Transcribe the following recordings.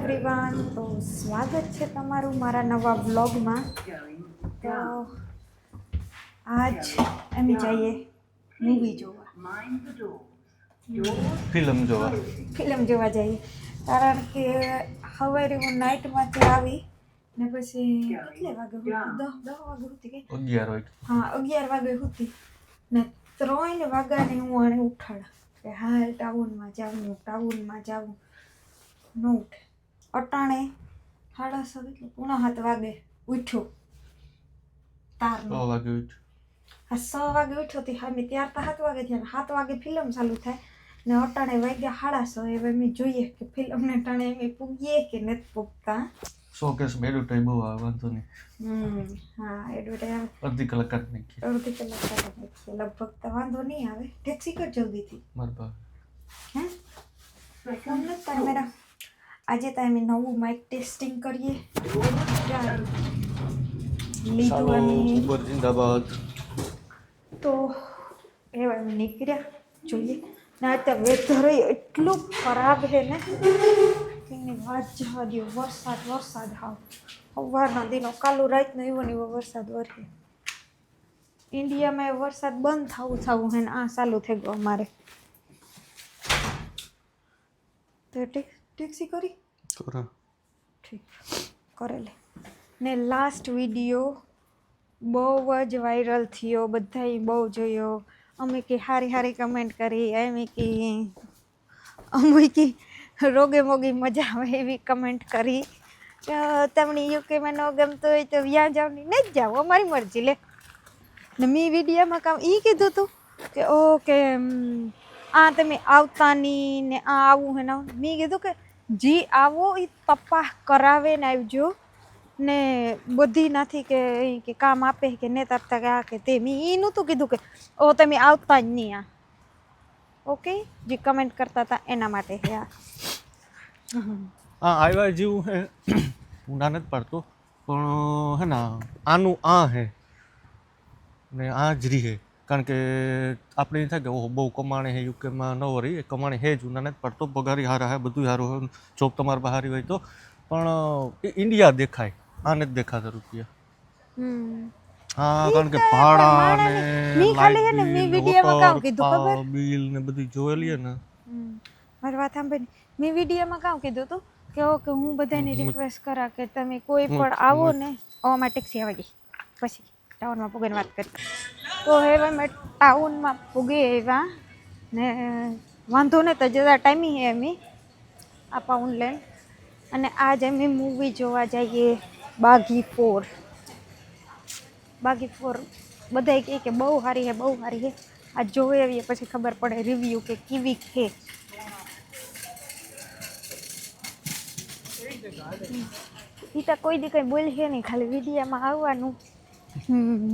Everyone તો સ્વાગત છે તમારું મારા નવા બ્લોગમાં તો આજ અમે જઈએ મૂવી જોવા. ફિલ્મ જોવા. ફિલ્મ જોવા જઈએ. કારણ કે સવારે હું નાઇટમાંથી આવી ને પછી કેટલે વાગે દસ દસ વાગે હતી કે અગિયાર વાગે. હા અગિયાર વાગે હતી ને ત્રણ વાગ્યાની હું આને ઉઠાડા કે હાલ ટાઉનમાં જાવું ટાઉનમાં જાવું ન ઉઠે. અટાણે સાડા સાત એટલે પૂણા સાત વાગે ઉઠ્યો. છ વાગે ઉઠ્યો. હા છ વાગે ઉઠ્યો તે હા ત્યાર તો સાત વાગે થયા સાત વાગે ફિલ્મ ચાલુ થાય. ને અટાણે વાગ્યા સાડા છ હવે અમે જોઈએ કે ફિલ્મને ટાણે અમે પૂગીએ કે નથી પૂગતા. બેડું ટાઈમ બહુ આવે વાંધો નહીં. હા એડવર્ટાઈઝ અડધી કલાક કાઢી નાખીએ. અડધી કલાક લગભગ તો વાંધો નહીં આવે. ટેક્સી કર જલ્દીથી. બરાબર હે? નથી તાર મેરા આજે તો અમે નવું માઇક ટેસ્ટિંગ કરીએ. લીધું અને જિંદાબાદ. તો એવા નીકળ્યા. જોઈએ. ના તો વેધર એટલું ખરાબ છે ને. એની વાત જવા દો વરસાદ વરસાદ હાવ. સવારના દિનો કાલુ રાતનો એવો ને એવો વરસાદ વરસે. ઇન્ડિયામાં એ વરસાદ બંધ થવું થવું છે ને આ ચાલુ થઈ ગયો અમારે. તો ટેક- ટેક્સી કરી? કરા. ઠીક. કરેલે ને લાસ્ટ વીડિયો બહુ જ વાયરલ થયો બધાએ બહુ જોયો. અમે કે હારી હારી કમેન્ટ કરી એમ કે અમે કે રોગે મોગી મજા આવે એવી કમેન્ટ કરી. તમને યુકેમાં ન ગમતું હોય તો વ્યાં જાવ નહીં જ જાઓ અમારી મરજી લે. ને મેં વિડીયામાં કામ એ કીધું હતું કે ઓકે આ તમે આવતા નહીં ને આ આવું હે ને. મેં કીધું કે જી આવો એ તપાસ કરાવે ને આવજો. ને બધી નથી કે કે કામ આપે કે ને આપતા કે આ કે તે. મેં એ નહોતું કીધું કે, ઓ, તમે આવતા જ નહીં આ. ઓકે જે કમેન્ટ કરતા હતા એના માટે હે આ. આ આવ્યા જેવું હે. હું ના નથી પાડતો, પણ, હે ના, આનું આ હે. ને આ જ રહી હે. કારણ કે આપણે થાય કે ઓહો બહુ કમાણે હે યુકેમાં ન વરી એ કમાણે હે જ હું ના નથી પાડતો પગારી હારા હે બધું સારું હોય જોબ તમારે બહાર હોય તો. પણ એ ઇન્ડિયા દેખાય આ નથી દેખાતા રૂપિયા. હમ. હા કારણ કે ભાડા ને ખાલી હે ને, મી લાઇટ બિલ, કામ કીધું ખબર? બિલ ને બધું જોયેલી હે ને. મારી વાત સાંભળી મેં વિડીયોમાં કામ કીધું હતું કે ઓકે હું બધાને રિક્વેસ્ટ કરા કે તમે કોઈ પણ આવો ને આમાં ટેક્સી આવી ગઈ પછી. ટાઉનમાં પૂગીને વાત કરી. તો હવે અમે ટાઉનમાં પૂગી આવ્યા ને વાંધો ને તો જરા ટાઈમિંગ હે એમી આ પાઉન્ડલેન્ડ અને આજ અમે મૂવી જોવા જઈએ, બાઘી ફોર બાઘી ફોર બધાય કહે કે બહુ સારી છે, બહુ સારી છે. આ જોઈ આવીએ પછી ખબર પડે રિવ્યૂ કે કેવી છે. એ તો કોઈ દી કંઈ બોલશે નહીં, ખાલી વિડીયામાં આવવાનું.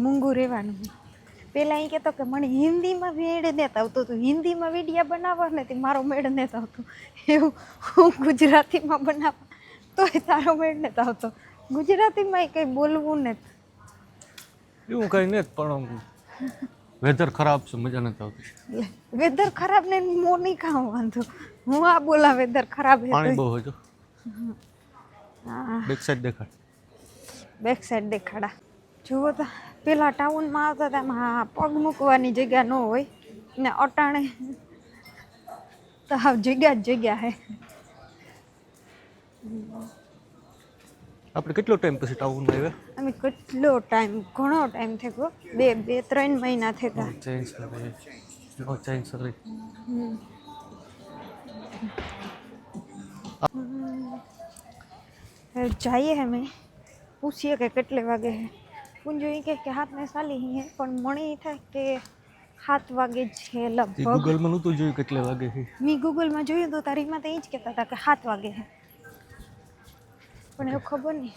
મૂંગું રહેવાનું. પહેલાં એ કહેતો કે મને હિન્દીમાં મેળ નથી આવતો તો. હિન્દીમાં વિડીયા બનાવવા ને તે મારો મેળ નથી આવતો. એવું હું ગુજરાતીમાં બનાવવા. તોય તારો મેળ નથી આવતો. ગુજરાતીમાં એ કંઈ બોલવું નથી એવું કઈ નથી પણ વેધર ખરાબ છે મજા નથી આવતી. વેધર ખરાબ ને મો નહીં ખાવ વાંધો. હું આ બોલા વેધર ખરાબ છે પાણી બહુ હોય તો. હા. બેક સાઈડ દેખાડ. બેક સાઈડ દેખાડા. જુઓ તો પેલા ટાઉનમાં આવતા હતા એમાં હા પગ મૂકવાની જગ્યા ન હોય. ને અટાણે તો હાવ જગ્યા જ જગ્યા હે. આપણે કેટલો ટાઈમ પછી ટાઉનમાં આવ્યા? અમે કેટલો ટાઈમ ઘણો ટાઈમ થઈ ગયો બે બે ત્રણ મહિના થયા ચેન્જ કરે ચેન્જ કરે જઈએ અમે. પૂછીએ કે કેટલે વાગે હે. પૂંજો એ કે હાથને સાલી હી હે પણ મને એ થાય કે સાત વાગે છે લગભગ. ગૂગલમાં નહોતું જોયું કેટલે વાગે છે. મેં ગૂગલમાં જોયું તો તારીખમાં તો એ જ કહેતા હતા કે સાત વાગે છે. પણ એવું ખબર નહીં.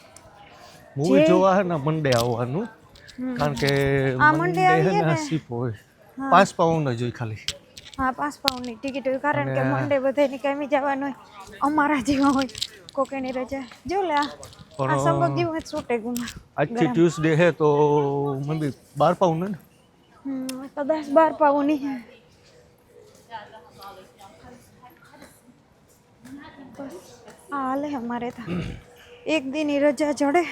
મૂવી જોવા હે ને મંડે આવવાનું. કારણ કે આ મંડે આવીએ ને. સીપ હોય. પાંચ પાઉન્ડ જ હોય ખાલી. હા પાંચ પાઉન્ડની ટિકિટ હોય કારણ કે મંડે મંડે બધાની કામી જવાનું હોય અમારા જેવા હોય કોકેની રજા. જો લે આ. પણ- સંભવ છૂટે ગુમા આજથી ટ્યુઝડે હે તો મને બાર પાઉન્ડ હે ને? હમ, કદાચ બાર પાઉની હે હાલે અમારે તો. એક દિનની રજા જડે.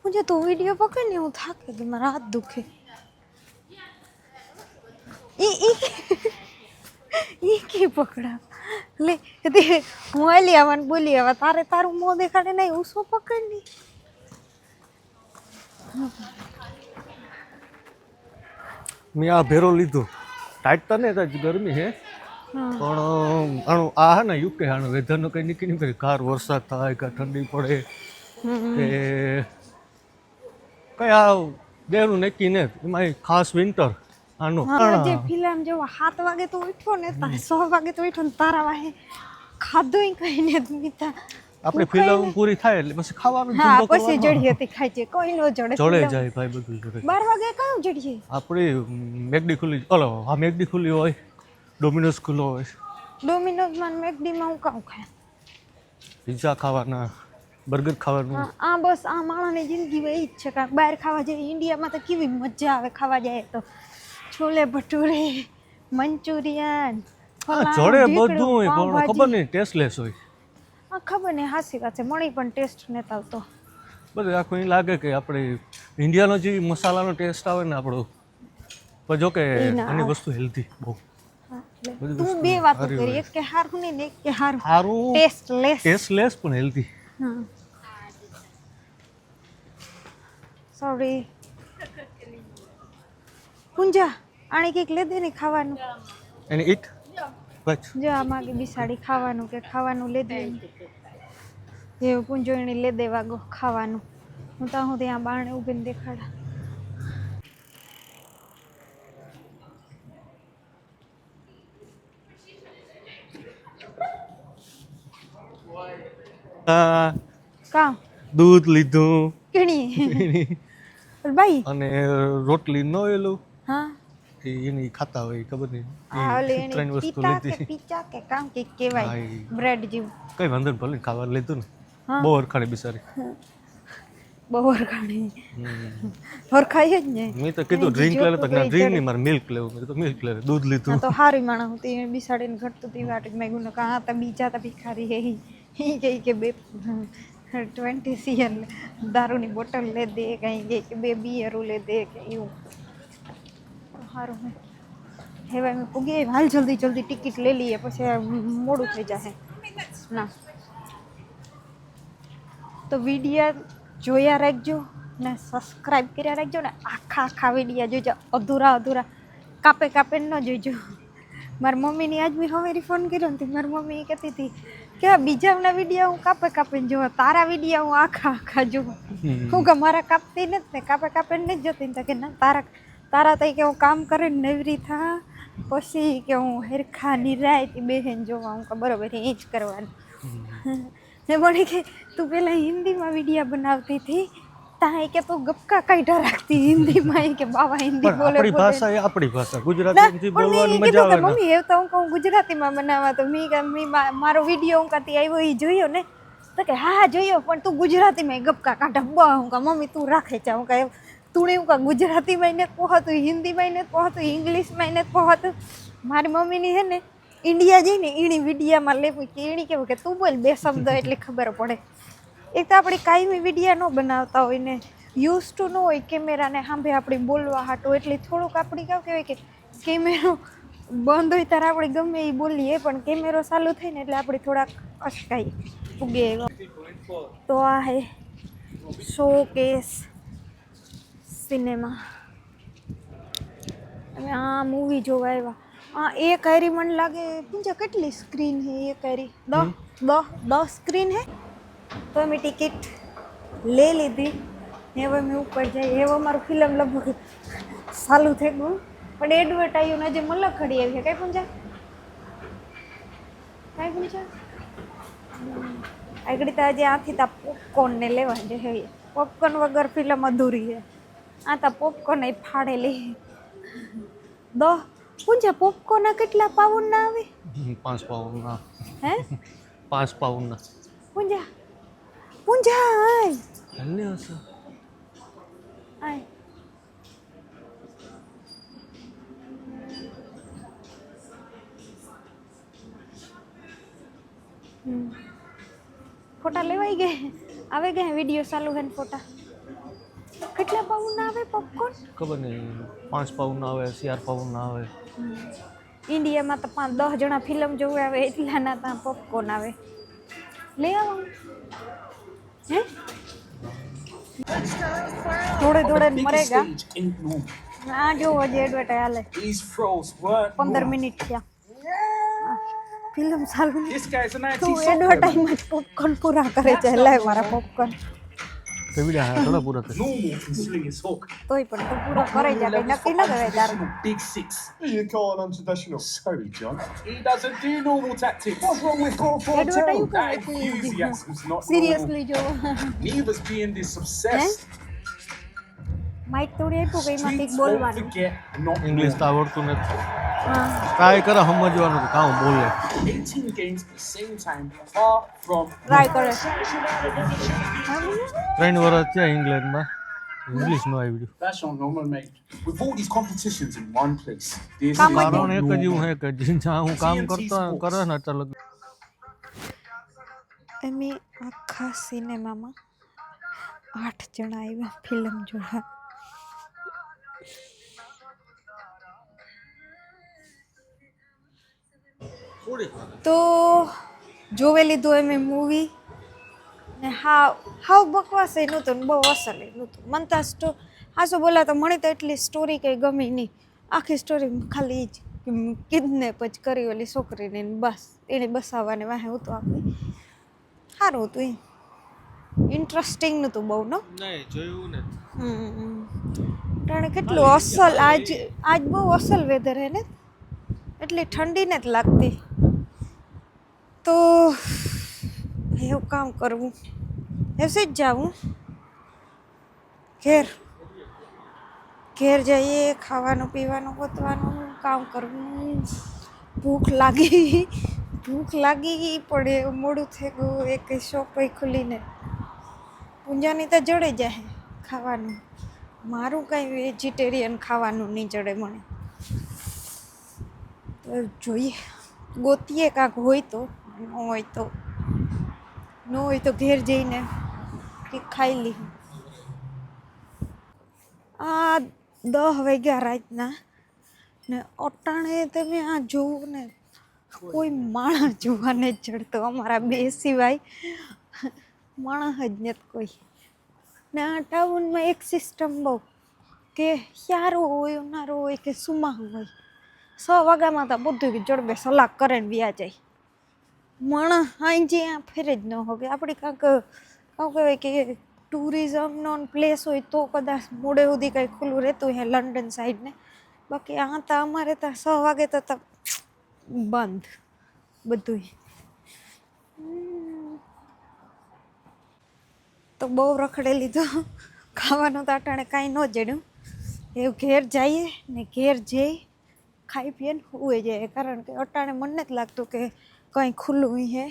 હું જે તું વીડિયો પકડ ને હું થાકે કે મારા હાથ દુખે. ઈ ઈ ઈ કે પકડા? લે તે હું આલી આવવાનું બોલી આવા. તારે તારું મોં દેખાડે નહીં હું શું પકડની મેં આ ભેરો લીધો. ટાઈટ તો નહીં ગરમી હે? પણ આનું આ હે ને યુકે આનું વેધરનું કંઈ નીકળી નહીં કરે કાર વરસાદ થાય કે ઠંડી પડે. કે કઈ આ દેનું નક્કી ને એમાં ખાસ વિન્ટર આનું. જે ફિલ્મ જેવો સાત વાગે તો ઉઠ્યો ને તાર સો વાગે તો ઉઠ્યો ને તારા વાહે. ખાધું કઈ ને મીઠા. આપણી ફિલ્મ પૂરી થાય એટલે પછી ખાવાનું હા ધંધો પછી કરવાનો. જડી હતી ખાઈ છે કોઈ નો જડે જડે જાય ભાઈ બધું જડે. 12 વાગે કયું જડીએ? આપણી મેગડી ખુલ્લી ઓલો હા મેગડી ખુલ્લી હોય. ડોમિનોઝ ખુલ્લો હોય. ડોમિનોઝમાં મેગડી માં હું કાઉ ખાય? પિઝા ખાવાના બર્ગર ખાવાનું. આ બસ આ માણસની જિંદગી એ જ છે. કાંક બહાર ખાવા જાય ઇન્ડિયામાં તો કેવી મજા આવે ખાવા જાય તો. છોલે ભટુરે મંચુરિયન જોડે બધું હોય પણ ખબર નહીં ટેસ્ટલેસ હોય. આ ખબર નહીં હાસી વાત છે. મણી પણ ટેસ્ટ ને આવતો. બધું આખું એ લાગે કે આપણે ઇન્ડિયાનો જે મસાલાનો ટેસ્ટ આવે ને આપણો પણ જો કે આની વસ્તુ હેલ્ધી બહુ. તું બે વાત કરી એક કે હારું નહીં ને એક કે હારું. સારું ટેસ્ટલેસ ટેસ્ટલેસ પણ હેલ્ધી સોરી પૂંજા આણે કંઈક લે દે ને ખાવાનું. એની ઈટ બસ. જો આ માગે બિસાડી ખાવાનું કે ખાવાનું લે દે. એવું પૂંજો એને લે દેવા ગો ખાવાનું. હું તો હું ત્યાં બારણે ઊભીને દેખાડા. કામ દૂધ લીધું. કેણી. ભાઈ. અને રોટલી ન એલું એ એની ખાતા હોય ખબર નહીં. ત્રણ વસ્તુ લીધી પીચા કે કામ કે કહેવાય બ્રેડ જેવું. કઈ વાંધો ભલે ખાવા લીધું ને. બહુ અરખાડી બિચારી. બહુ વરખાણી હમ. જ ને. મેં તો કીધું ડ્રિંક જો લે તો ના ડ્રિંક. નહીં મારે મિલ્ક લેવું. મેં તો મિલ્ક લે દૂધ લીધું. તો હારી માણસ હું તે બિસાડીને ઘટતું તી વાટ. મેં ગુનો કા તા બીજા તા ભિખારી હે. હી કહે કે બે ટ્વેન્ટી સીએલ દારૂની બોટલ લે દે કઈ કે બે બિયરું લે દે કે એવું. સારું મેં હેવાય મેં પૂગી હાલ જલ્દી જલ્દી ટિકિટ લઈ લઈએ પછી મોડું થઈ જશે ના. તો વિડીયા જોયા રાખજો ને સબસ્ક્રાઈબ કર્યા રાખજો ને આખા આખા વિડીયા જોજો. અધૂરા અધૂરા. કાપે કાપે ન જોઈજો મારી મમ્મીની આજ મેં હવે ફોન કર્યો ને મારી મમ્મી એ કહેતી હતી કે બીજાના વીડિયો હું કાપે કાપે જોવા. તારા વીડિયો હું આખા આખા જોઉં. હું કે મારા કાપતી નથી ને કાપે કાપે નથી જતી ને કે ના તારા તારા તઈ કે હું કામ કરીને નવરી થા પછી કે હું હેરખા નિરાયતી બેહેન જોવા હું કે બરોબર એ જ કરવાનું. ને મને કે તું પેલા હિન્દીમાં વીડિયો બનાવતી હતી? ત્યાં કે તું ગપકા કાઢા રાખતી હિન્દીમાં. કે બાવા હિન્દી બોલે આપણી. ભાષા એ આપણી ભાષા. ગુજરાતી બોલવાની મજા આવે મમ્મી એવું તો હું કહું ગુજરાતીમાં બનાવવા તો મેં કે મારો વીડિયો હું કાતી આવ્યો એ જોયો ને? તો કે હા જોયો પણ તું ગુજરાતીમાં ગપકા કાઢા. બા હું કા મમ્મી તું રાખે છે. હું કહે તું એવું કા ગુજરાતીમાં નથી પહોંચતું હિન્દીમાં નથી કહોતું, ઇંગ્લિશમાં એને કહોતું. મારી મમ્મીની છે ને, ઇન્ડિયા જઈને એની વિડીયામાં લેવું કે એણી કેવું કે તું બોલ બે શબ્દ એટલે ખબર પડે. એક તો આપણે કાયમી વિડીયા ન બનાવતા હોય ને યુઝ ટુ ન હોય કેમેરાને સાંભે આપણે બોલવા હાટો, એટલે થોડુંક આપણે કેવું કહેવાય કે કેમેરો બંધ હોય ત્યારે આપણે ગમે એ બોલીએ, પણ કેમેરો ચાલુ થઈને એટલે આપણે થોડાક અટકાઈ ઉગે. તો આ હે શો કેસ સિનેમા. અમે આ મૂવી જોવા આવ્યા. આ એક હારી મને લાગે પૂંજા કેટલી સ્ક્રીન હે એક હારી દસ દસ દસ સ્ક્રીન હે? તો અમે ટિકિટ લઈ લીધી. ને હવે અમે ઉપર જઈએ હવે અમારું ફિલ્મ લગભગ ચાલુ થઈ ગયું. પણ એડવર્ટાઈઓને જે મલક ખડી આવી છે. કઈ પૂંજા કઈ પૂંજા આગળ તો આજે આથી તા પોપકોર્ન ને લેવા જે પોપકોર્ન વગર ફિલ્મ અધૂરી છે આ તા પોપકોર્ન એ ફાડેલી. દો પૂંજા પોપકોર્ન કેટલા પાઉન્ડ ના આવે? પાંચ પાંચ પાઉન્ડના. હે? પાંચ પાઉન્ડના. પૂંજા પૂંજા આય. હલ્લે હશે. આય. ફોટા લેવાઈ ગયા? આવે ગયા વીડિયો ચાલુ હે ફોટા? પાઉન્ડ પોપકોર્ન ખબર નહીં પાંચ પાઉન્ડ આવે ચાર પાઉન્ડ આવે. ઇન્ડિયામાં તો પાંચ દસ જણા ફિલ્મ જોવે આવે એટલાના ત્યાં પોપકોર્ન આવે. લઈ આવો. હે? થોડે થોડે મરેગા. આ જોવો હજી એડવર્ટાઈ હાલે. પંદર મિનિટ થયા. ફિલ્મ સારું તું. એડવર્ટાઈઝમાં પોપકોર્ન પૂરા કરે છે. લાય મારા popcorn Sevilla hará pura No, Kingsley is Hawk. Toi, pero tú puro corre ya, que no tiene que ver. Big Six. You call an untraditional. Sorry, John. He doesn't do normal tactics. What's wrong with goal for a That enthusiasm's not Seriously, Joe. Neither's being this obsessed. ¿Eh? Mike, tú eres porque hay más. Inglés está aborto neto. હા try કરે સમજવાનું કે કાં બોલે 18 games at the same time, far from try કરે ત્રણ વર્ષ થયા ઇંગ્લેન્ડમાં ઇંગ્લિશ નો on. not કારણ એક જ એવું normal. હે કે જ્યાં હું કામ કરતો કરે ને ચાલો અમે આખા સિનેમામાં આઠ જણા આવ્યા ફિલ્મ જોવા તો જોવે લીધું એમ મૂવી ને હાવ હાવ બકવાસ એ નહોતું બહુ અસલ એ નહોતું મને તો સ્ટો હાસો બોલા તો મને તો એટલી સ્ટોરી કંઈ ગમી નહીં. આખી સ્ટોરી ખાલી જ કિડનેપ જ કરી ઓલી છોકરીને બસ એને બસાવવાને વાહે હું તો આખી. સારું હતું એ ઇન્ટરેસ્ટિંગ નહોતું બહુ નો? નહીં જોયું ને કેટલું અસલ આજ આજ બહુ અસલ વેધર હે ને? એટલી ઠંડી ને જ લાગતી. તો એવું કામ કરવું. એસે જ જાવું. ઘેર. ઘેર જઈએ, ખાવાનું પીવાનું, ગોતવાનું, કામ કરવું. ભૂખ લાગી. ભૂખ લાગી પડે, મોડું થઈ ગયું એક શોપ ખુલીને. પૂંજાની તો જડે જાય ખાવાનું. મારું કાંઈ વેજીટેરિયન ખાવાનું નહીં જડે મને. તો જોઈએ. ગોતીએ કાંક હોય તો. હોય તો. ન હોય તો ઘેર જઈને ખાઈ લી. આ દહ વાગ્યા રાતના ને અટાણે તમે આ જોવું ને, કોઈ માણસ જોવા નહીં ચડતો. અમારા બે સિવાય માણસ જ નથી કોઈ. ને આ ટાઉનમાં એક સિસ્ટમ બહુ કે ક્યારો હોય, ઉનારો હોય કે સુમા હોય. સ વાગ્યામાં તો બધું જડબે સલાહ કરે ને વ્યા જાય. માણસ અહીં જે ફેરે જ ન હોય આપણે કાંક કાંક કહેવાય કે ટુરિઝમનો પ્લેસ હોય તો કદાચ મોડે સુધી કાંઈ ખુલ્લું રહેતું હોય લંડન સાઈડને બાકી આ તો અમારે ત્યાં છ વાગે તો તો બંધ બધુંય. તો બહુ રખડે લીધો ખાવાનું તો અટાણે કાંઈ ન જડ્યું. એવું ઘેર જઈએ ને ઘેર જઈ ખાઈ પીએ ને હુએ જાય કારણ કે અટાણે મને નથી લાગતું કે કંઈ ખુલ્લું હે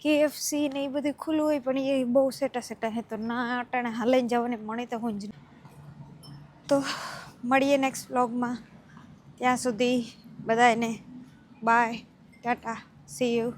કેએફસી ને એ બધું ખુલ્લું હોય પણ એ બહુ સેટા સેટા હે તો ના અટાણે હાલઈને જવાને મળે તો હું જ. તો મળીએ નેક્સ્ટ વ્લોગમાં ત્યાં સુધી બધાને બાય ટાટા સી યુ